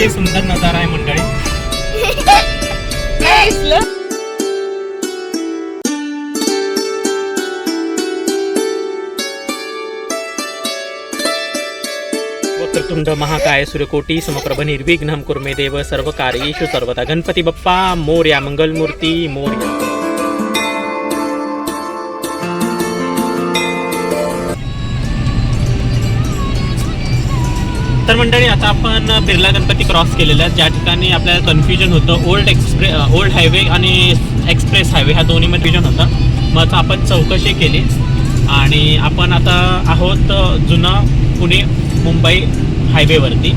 अतिशय सुंदर नजारा आहे मंडळी. वक्रतुंड महाकाय सूर्यकोटी समप्रभ निर्विघ्नं कुर्मे देव सर्व कार्येषु सर्वदा गणपती बाप्पा मोर्या मंगलमूर्ती मोर्या। तर मंडळी आता आपण बिर्ला गणपती क्रॉस केलेला आहे. ज्या ठिकाणी आपल्याला कन्फ्युजन होतं ओल्ड एक्सप्रे ओल्ड हायवे आणि एक्सप्रेस हायवे ह्या दोन्ही कन्फ्युजन होतं. मग आता आपण चौकशी केली. आणि आपण आता आहोत जुना पुणे मुंबई हायवेवरती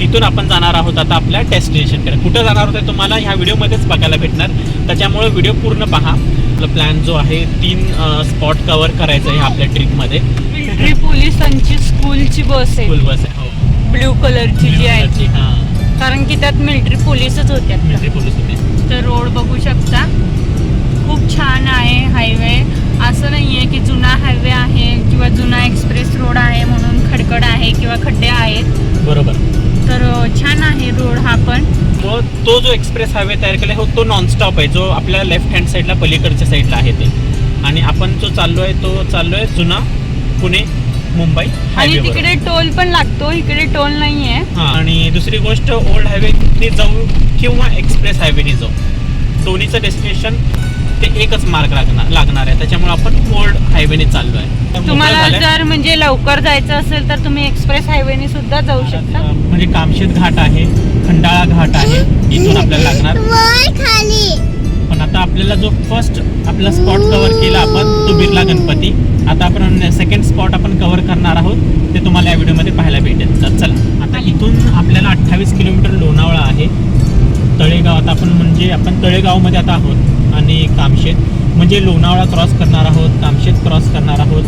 तिथून आपण जाणार आहोत आता आपल्या डेस्टिनेशनकडे कुठं जाणार आहोत हे तुम्हाला ह्या व्हिडिओमध्येच बघायला भेटणार. त्याच्यामुळे व्हिडिओ पूर्ण पहा. आपला प्लॅन जो आहे तीन स्पॉट कवर करायचं आहे आपल्या ट्रिपमध्ये पोलिसांची स्कूलची बस आहे. फुल बस आहे हो. ब्ल्यू कलरची जी आहे ती. हां. कारण की त्यात मिलिटरी पोलीसच होत्या. मिलिटरी पोलीस होते. तर रोड बघू शकता. खूप छान आहे हायवे असं नाही आहे की जुना हायवे आहे किंवा जुना एक्सप्रेस रोड आहे म्हणून खडखड आहे किंवा खड्डे आहेत. बरोबर. तर छान आहे रोड हा पण. तो जो एक्सप्रेस हायवे तयार केला आहे हो तो नॉनस्टॉप आहे. जो आपल्या लेफ्ट हँड साईडला पलीकडच्या साईडला आहे ते. आणि आपण जो चाललो आहे तो चाललो आहे जुना पुणे मुंबई आणि हायवे तिकडे टोल पण लागतो इकडे टोल नाही आहे हां आणि दुसरी गोष्ट ओल्ड हायवेने जाऊ किंवा एक्सप्रेस हायवेने जाऊ. दोन्हीचं डेस्टिनेशन ते एकच मार्ग लागणार लागणार आहे. त्याच्यामुळे आपण ओल्ड हायवेने चाललो आहे मोकळं तुम्हाला झालंय. जर म्हणजे लवकर जायचं असेल तर तुम्ही एक्सप्रेस हायवेने सुद्धा जाऊ शकता. म्हणजे कामशेत घाट आहे खंडाळा घाट आहे इथून आपल्याला लागणार. आता आपल्याला जो फर्स्ट आपला स्पॉट कव्हर केला आपण तो बिर्ला गणपती. आता आपण सेकंड स्पॉट आपण कव्हर करणार आहोत ते तुम्हाला या व्हिडिओमध्ये पाहायला भेटेल. तर चला आता इथून आपल्याला अठ्ठावीस किलोमीटर लोणावळा आहे. तळेगाव आता आपण म्हणजे आपण तळेगावमध्ये आता आहोत आणि कामशेत. म्हणजे लोणावळा क्रॉस करणार आहोत कामशेत क्रॉस करणार आहोत.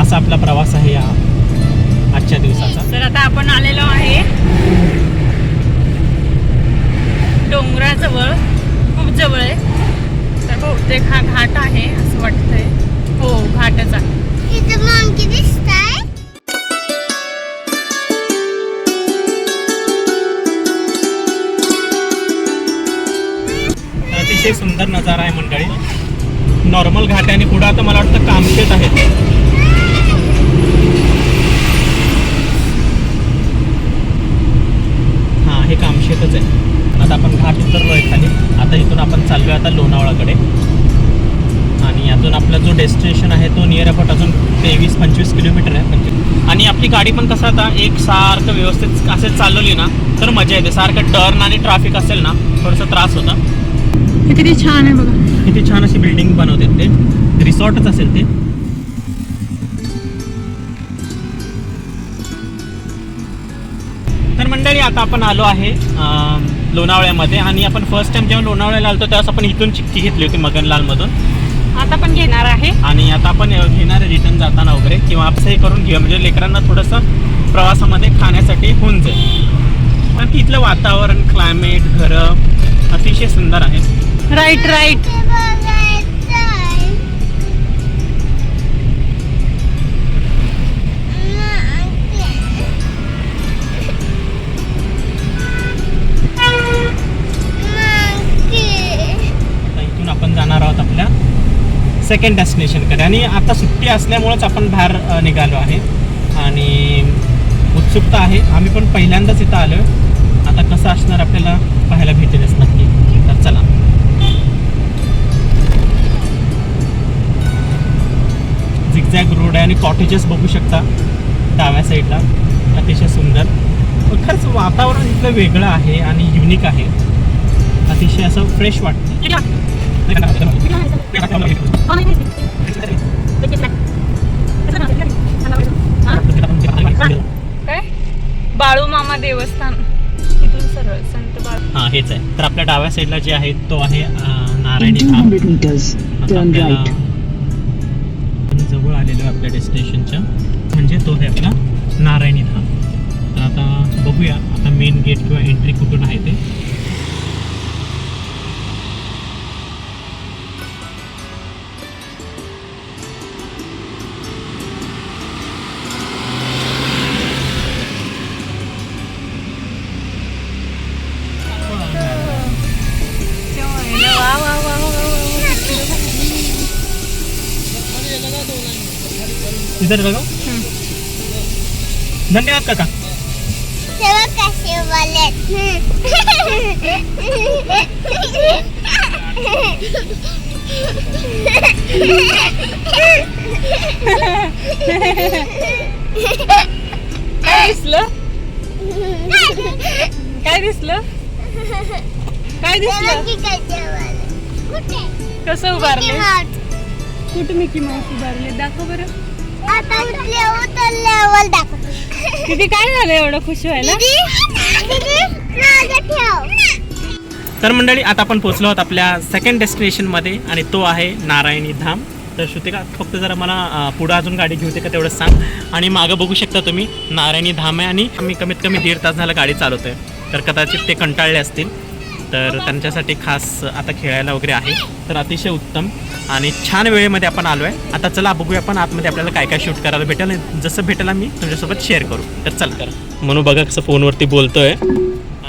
असा आपला प्रवास आहे या आजच्या दिवसाचा. तर आता आपण आलेलो आहे डोंगराजवळ. जवळ आहे. तर बहुतेक हा घाट आहे असं वाटतंय. हो घाटच आहे. इथं मांकी दिसताय. अतिशय सुंदर नजारा आहे मंडळी. नॉर्मल घाट आहे आणि पुढं आता मला वाटतं कामशेत आहेत. हां हे कामशेतच आहे. आता आपण घाट उतरलोय खाली आता इथून आपण चाललोय आता लोणावळाकडे. आणि यातून आपला जो डेस्टिनेशन आहे तो नियर अबाउट अजून तेवीस पंचवीस किलोमीटर आहे. पंचवीस आणि आपली गाडी पण कसं आता एक सारखं व्यवस्थित असेच चालवली ना तर मजा येते. सारखं टर्न आणि ट्रॅफिक असेल ना थोडंसं त्रास होता. किती छान आहे बघा. किती छान अशी बिल्डिंग बनवतात ते. रिसॉर्टच असेल ते. मंडळी आता आपण आलो आहे लोणावळ्यामध्ये आणि आपण फर्स्ट टाइम जेव्हा लोणावळ्याला आलो त्यावेळेस आपण इथून चिक्की घेतली होती मगनलालमधून. आता पण घेणार आहे. आणि आता आपण घेणार रिटर्न जाताना वगैरे किंवा आपसंही करून घेऊया म्हणजे लेकरांना थोडंसं प्रवासामध्ये खाण्यासाठी होऊन जाईल. पण तिथलं वातावरण क्लायमेट घरं अतिशय सुंदर आहे. राईट राईट सेकंड डेस्टिनेशनकडे आणि आता सुट्टी असल्यामुळंच आपण बाहेर निघालो आहे. आणि उत्सुकता आहे. आम्ही पण पहिल्यांदाच इथं आलो आता कसं असणार आपल्याला पाहायला भेटेलच नक्की. तर चला. झिगझॅग रोड आहे आणि कॉटेजेस बघू शकता. डाव्या साईडला अतिशय सुंदर. खरंच वातावरण इथलं वेगळं आहे आणि युनिक आहे. अतिशय असं फ्रेश वाटतं. बाळू मामा देवस्थान. इथून सरळ संत बाळू. हा हेच आहे. तर आपल्या डाव्या साईडला जे आहे तो आहे नारायणी धाम. 200 meters, आता turn आपल्याला right. आपण जवळ आलेलो आहे आपल्या डेस्टिनेशनच्या म्हणजे तो आहे आपला नारायणी धाम. तर आता बघूया आता मेन गेट किंवा एंट्री कुठून आहे ते. इधर लगाओ। धन्यवाद काका। तेव्हा कसे काय दिसलं? काय दिसलं? काय दिसलं? कुठे कसं उभारले कुठे? मिकी माऊस उभारले दाखव बरं. उठले उतरल्यावर दाखवतो किती काय झालं एवढं खुश व्हायला? दीदी दीदी तर मंडळी आता आपण पोहोचलो आहोत आपल्या सेकंड डेस्टिनेशनमध्ये आणि तो आहे नारायणी धाम. तर श्रुतिका फक्त जरा मला पुढं अजून गाडी घेऊ का तेवढं सांग. आणि मागं बघू शकता तुम्ही नारायणी धाम आहे आणि आम्ही कमीत कमी दीड तास झाला गाडी चालवतोय. तर कदाचित ते कंटाळले असतील. तर त्यांच्यासाठी खास आता खेळायला वगैरे आहे. तर अतिशय उत्तम आणि छान वेळेमध्ये आपण आलो आहे आता चला बघूया आपण आतमध्ये आपल्याला काय काय शूट करायला भेटेल जसं भेटेल आम्ही तुमच्यासोबत शेअर करू. तर चल. कर. म्हणून बघा कसं फोनवरती बोलतोय.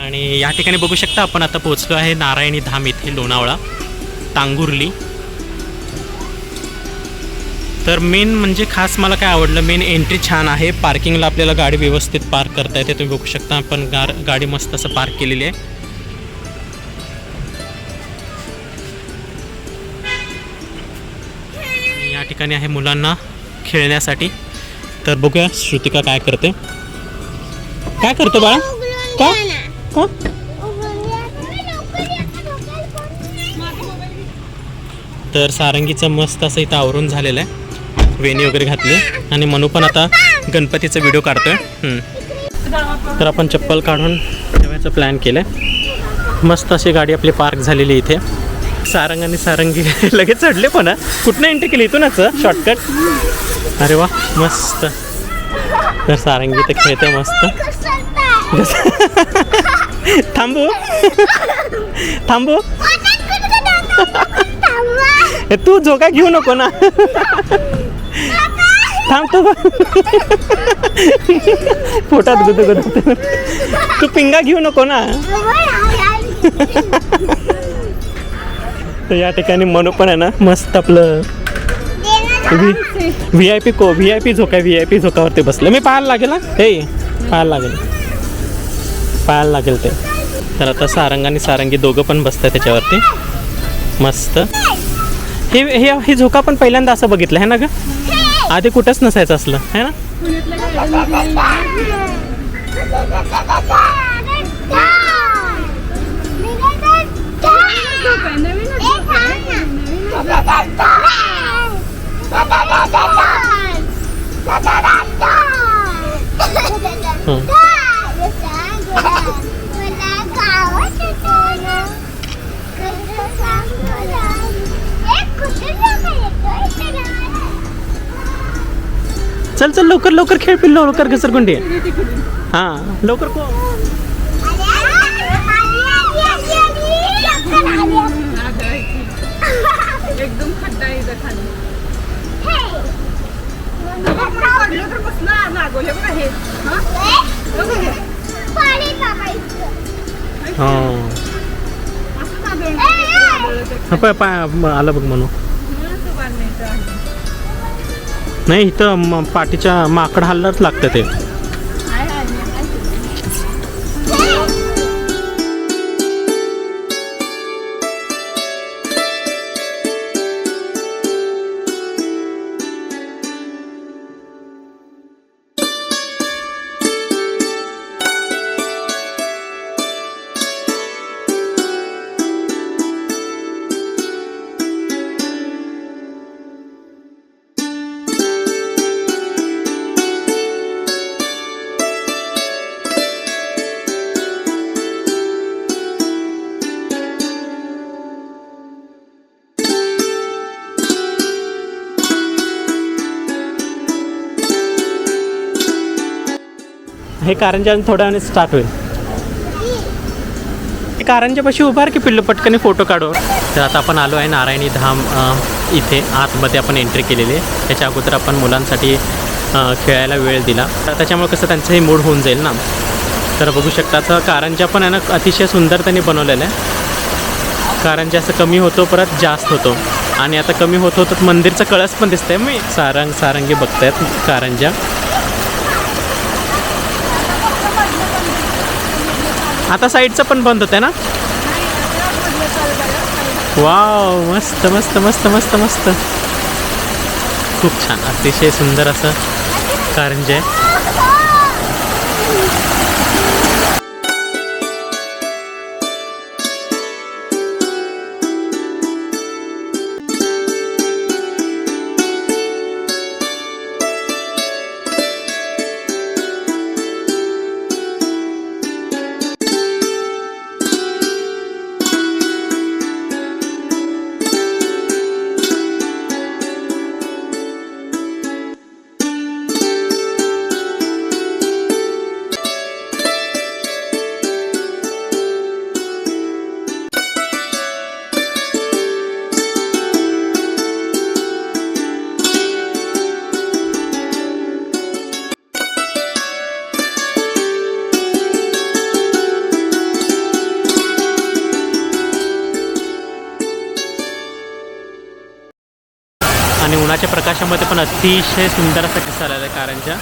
आणि या ठिकाणी बघू शकता आपण आता पोहोचलो आहे नारायणी धाम इथे लोणावळा तांगुर्ली तर मेन म्हणजे खास मला काय आवडलं मेन एंट्री छान आहे. पार्किंगला आपल्याला गाडी व्यवस्थित पार्क करता येते. तुम्ही बघू शकता आपण गार गाडी मस्त असं पार्क केलेली आहे. ठिकाणी आहे मुलांना खेळण्यासाठी. तर बघूया श्रुतिका काय करते. काय करतो बाळा? का? का? तर सारंगीचं मस्त असं इथं आवरून झालेलं आहे. वेणी वगैरे घातली. आणि मनू पण आता गणपतीचा व्हिडिओ काढतोय. तर आपण चप्पल काढून ठेवायचं प्लॅन केलं आहे मस्त अशी गाडी आपली पार्क झालेली इथे. सारंग आणि सारंगी लगेच चढले पण. कुठनं एंट्री केली? इथूनच शॉर्टकट अरे वा मस्त. तर सारंगी तर खेळते मस्त. थांबू. थांबू. तू झोका घेऊ नको ना. थांब तू पोटात गुदू गुदू तू पिंगा घेऊ नको ना. तर या ठिकाणी मनू पण आहे ना मस्त आपलं व्ही व्ही आय पी को व्ही आय पी झोका व्ही आय पी झोकावरती बसलं. मी पाहायला लागेल ना हे पाहायला लागेल. पाहायला लागेल ते. तर आता सारंग आणि सारंगी दोघं पण बसतात त्याच्यावरती. मस्त. हे हे हे झोका पण पहिल्यांदा असं बघितलं आहे ना ग? आधी कुठंच नसायचं असलं है ना? चल चल लवकर लवकर खेळ पिल्लो लवकर घसरगुंडी. हां लवकर को बघा हे. पाणी टाकायचं. पाय आलं बघ म्हणू. नाही इथं पाठीच्या माकड हल्लाच लागतं ते. हे कारंजा थोड्या वेळाने स्टार्ट होईल. हे कारंजापाशी उभार की पिल्लू? पटकन फोटो काढू तर आता आपण आलो आहे नारायणी धाम इथे. आतमध्ये आपण एंट्री केलेली आहे. त्याच्या अगोदर आपण मुलांसाठी खेळायला वेळ दिला. तर त्याच्यामुळे कसं त्यांचंही मूड होऊन जाईल ना? तर बघू शकता तर कारंजा पण आहे ना अतिशय सुंदर त्यांनी बनवलेलं आहे. कारंजा असं कमी होतो परत जास्त होतो. आणि आता कमी होत होतं मंदिरचं कळस पण दिसतंय. मी सारंग सारंगी बघतायत कारंजा. आता साईडचं पण बंद होतंय ना? वाव मस्त मस्त मस्त मस्त मस्त. खूप छान अतिशय सुंदर असं कारंजे आहे. उन्हाच्या पण अतिशय सुंदर असं आलेला आहे कारंजा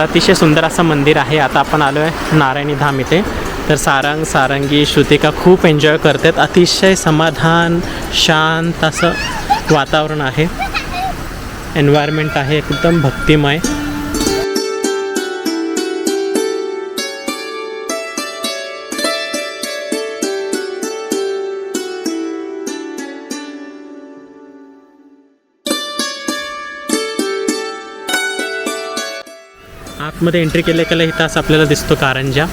तर अतिशय सुंदर असं मंदिर आहे. आता आपण आलो आहे नारायणी धाम इथे. तर सारंग सारंगी श्रुतिका खूप एन्जॉय करतात. अतिशय समाधान शांत असं वातावरण आहे. एन्व्हायरमेंट आहे एकदम भक्तिमय. आतमध्ये एंट्री केल्या केल्या इथं असं आपल्याला दिसतो कारंजा.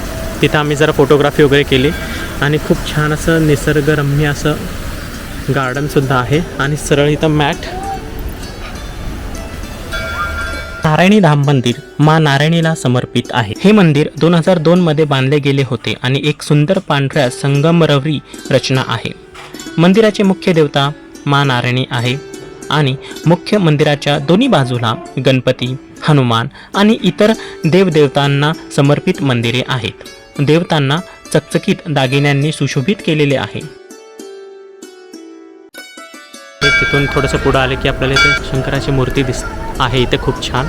तिथं आम्ही जरा फोटोग्राफी वगैरे केली. आणि खूप छान असं निसर्गरम्य असं गार्डनसुद्धा आहे. आणि सरळ इथं मॅट. नारायणी धाम मंदिर मा नारायणीला समर्पित आहे. हे मंदिर दोन हजार दोनमध्ये बांधले गेले होते आणि एक सुंदर पांढऱ्या संगमरवरी रचना आहे. मंदिराचे मुख्य देवता मा नारायणी आहे आणि मुख्य मंदिराच्या दोन्ही बाजूला गणपती हनुमान आणि इतर देवदेवतांना समर्पित मंदिरे आहेत. देवतांना चकचकीत दागिन्यांनी सुशोभित केलेले आहे. तिथून थोडंसं पुढं आले की आपल्याला इथे शंकराची मूर्ती दिस आहे. इथे खूप छान.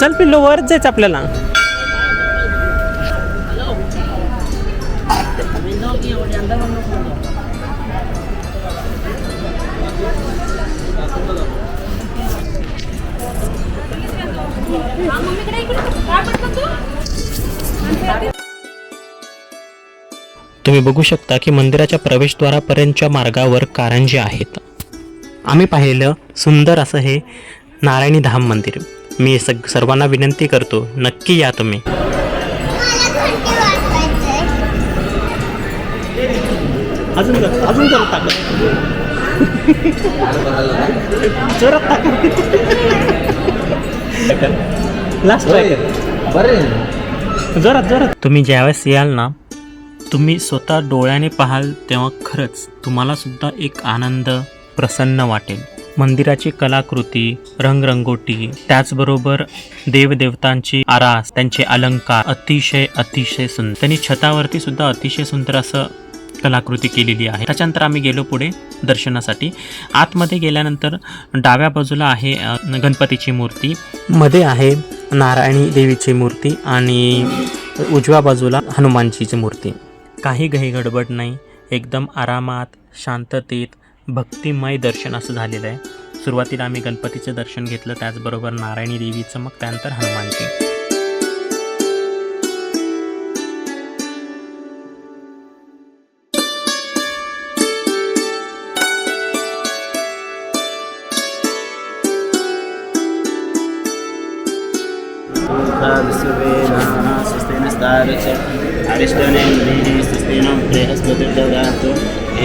चल पिल्लो वर जायचं आपल्याला. तुम्ही बघू शकता की मंदिराच्या प्रवेशद्वारापर्यंतच्या मार्गावर कारंजे आहेत. आम्ही पाहिलेलं सुंदर असं हे नारायणी धाम मंदिर. मी सग सर्वांना विनंती करतो नक्की या तुम्ही. अजून अजून जरा टाका. टाका लास्ट जोरात तुम्ही ज्यावेळेस याल ना तुम्ही स्वतः डोळ्याने पाहाल तेव्हा खरंच तुम्हालासुद्धा एक आनंद प्रसन्न वाटेल. मंदिराची कलाकृती रंगरंगोटी त्याचबरोबर देवदेवतांची आरास त्यांचे अलंकार अतिशय अतिशय सुंदर त्यांनी छतावरती सुद्धा अतिशय सुंदर असं कलाकृती केलेली आहे. त्याच्यानंतर आम्ही गेलो पुढे दर्शनासाठी. आतमध्ये गेल्यानंतर डाव्या बाजूला आहे गणपतीची मूर्ती. मध्ये आहे नारायणी देवीची मूर्ती आणि उजव्या बाजूला हनुमानजीची मूर्ती. काही घाई गडबड नाही. एकदम आरामात शांततेत भक्तिमय दर्शन असं झालेलं आहे. सुरुवातीला आम्ही गणपतीचं दर्शन घेतलं त्याचबरोबर नारायणी देवीचं मग त्यानंतर हनुमानजी अरिष्टनेन्द्रिः सुस्तेन बृहस्पतिर्ददातु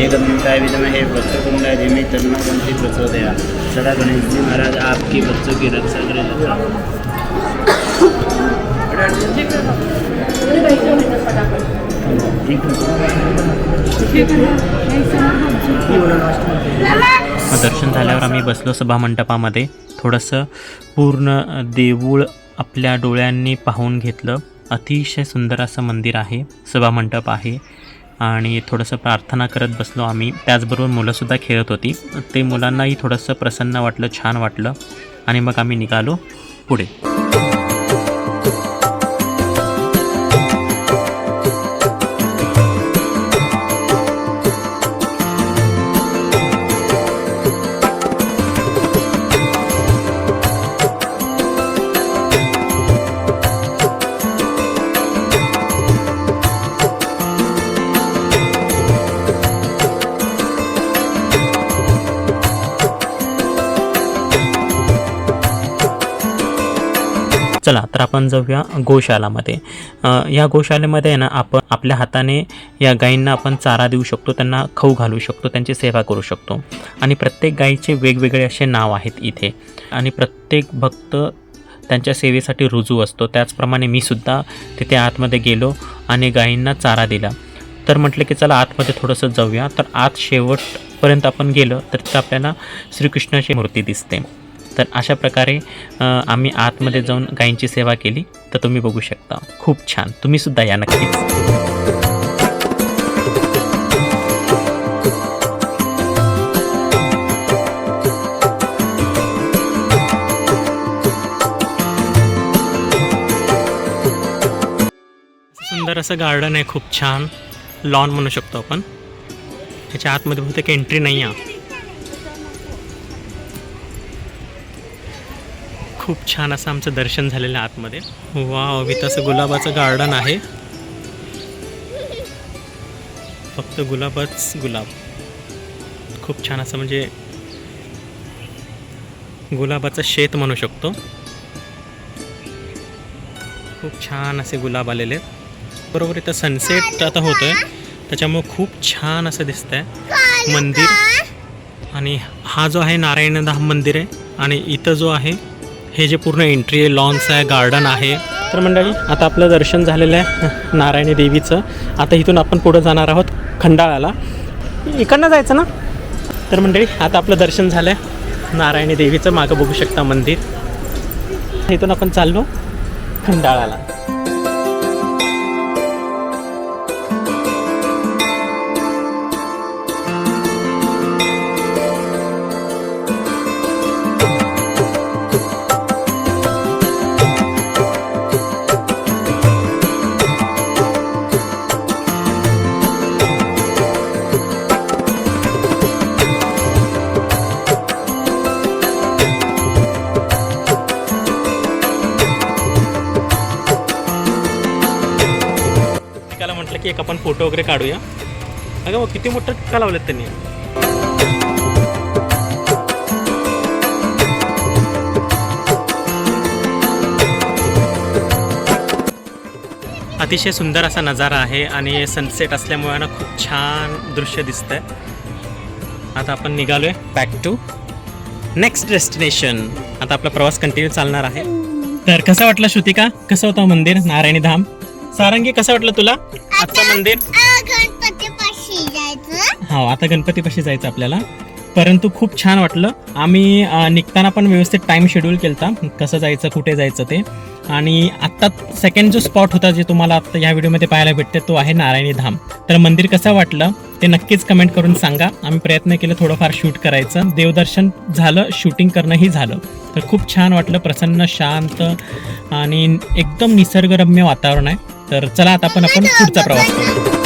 एकमिताय विद्महे वक्रतुण्डाय धीमहि तन्नो दन्ति प्रचोदयात् सदा गणेश जी महाराज आपकी बच्चों की रक्षा करें दर्शन झाल्यावर आम्ही बसलो सभामंडपामध्ये थोडंसं पूर्ण देऊळ आपल्या डोळ्यांनी पाहून घेतलं. अतिशय सुंदर असं मंदिर आहे सभामंडप आहे. आणि थोडंसं प्रार्थना करत बसलो आम्ही. त्याचबरोबर मुलंसुद्धा खेळत होती. ते मुलांनाही थोडंसं प्रसन्न वाटलं छान वाटलं. आणि मग आम्ही निघालो पुढे. तर आपण जाऊया गोशालामध्ये या गोशालेमध्ये ना आपण आपल्या हाताने या गायींना आपण चारा देऊ शकतो त्यांना खाऊ घालू शकतो त्यांची सेवा करू शकतो. आणि प्रत्येक गायीचे वेगवेगळे असे नाव आहेत इथे. आणि प्रत्येक भक्त त्यांच्या सेवेसाठी रुजू असतो. त्याचप्रमाणे मी सुद्धा तिथे आतमध्ये गेलो आणि गायींना चारा दिला. तर म्हटलं की चला आतमध्ये थोडंसं जाऊया. तर आत शेवटपर्यंत आपण गेलं तर तिथं आपल्याला श्रीकृष्णाची मूर्ती दिसते. तर अशा प्रकारे आम्ही आतमध्ये जाऊन गायींची सेवा केली. तर तुम्ही बघू शकता. खूप छान. तुम्ही सुद्धा या नक्कीच. सुंदर असं गार्डन आहे. खूप छान. लॉन म्हणू शकतो आपण. ह्याच्या आतमध्ये बहुतेक एंट्री नाही आहे खूप छान असं आमचं दर्शन झालेलं आहे आतमध्ये. वा विथ असं गुलाबाचं गार्डन आहे. फक्त गुलाबच गुलाब. खूप छान असं म्हणजे गुलाबाचं शेत म्हणू शकतो. खूप छान असे गुलाब आलेले आहेत. बरोबर इथं सनसेट आता होतो आहे त्याच्यामुळे खूप छान असं दिसतं आहे मंदिर. आणि हा जो आहे नारायण धाम मंदिर आहे आणि इथं जो आहे हे जे पूर्ण एंट्री आहे लॉन्स आहे गार्डन आहे. तर मंडळी आता आपलं दर्शन झालेलं आहे नारायणी देवीचं. आता इथून आपण पुढं जाणार आहोत खंडाळ्याला इकडनं जायचं ना? तर मंडळी आता आपलं दर्शन झालं आहे नारायणी देवीचं मागं बघू शकता मंदिर. इथून आपण चाललो खंडाळाला. फोटो वगैरे काढूया. अगं मग किती मोठं टिक्का लावलेत त्यांनी? अतिशय सुंदर असा नजारा आहे आणि सनसेट असल्यामुळे ना खूप छान दृश्य दिसतंय. आता आपण निघालोय बॅक टू नेक्स्ट डेस्टिनेशन आता आपला प्रवास कंटिन्यू चालणार आहे. तर कसं वाटलं श्रुतिका? कसं होतं मंदिर नारायणी धाम? सारंगी कसं वाटलं तुला? आजचं मंदिर? जायचं. हो आता गणपतीपाशी जायचं आपल्याला. परंतु खूप छान वाटलं. आम्ही निघताना पण व्यवस्थित टाईम शेड्यूल केला कसं जायचं कुठे जायचं ते. आणि आत्ता सेकंड जो स्पॉट होता जे तुम्हाला आत्ता ह्या व्हिडिओमध्ये पाहायला भेटते तो आहे नारायणी धाम. तर मंदिर कसं वाटलं ते नक्कीच कमेंट करून सांगा. आम्ही प्रयत्न केलं थोडंफार शूट करायचं. देवदर्शन झालं शूटिंग करणंही झालं. तर खूप छान वाटलं प्रसन्न शांत आणि एकदम निसर्गरम्य वातावरण आहे. तर चला आता आपण आपण पुढचा प्रवास करू.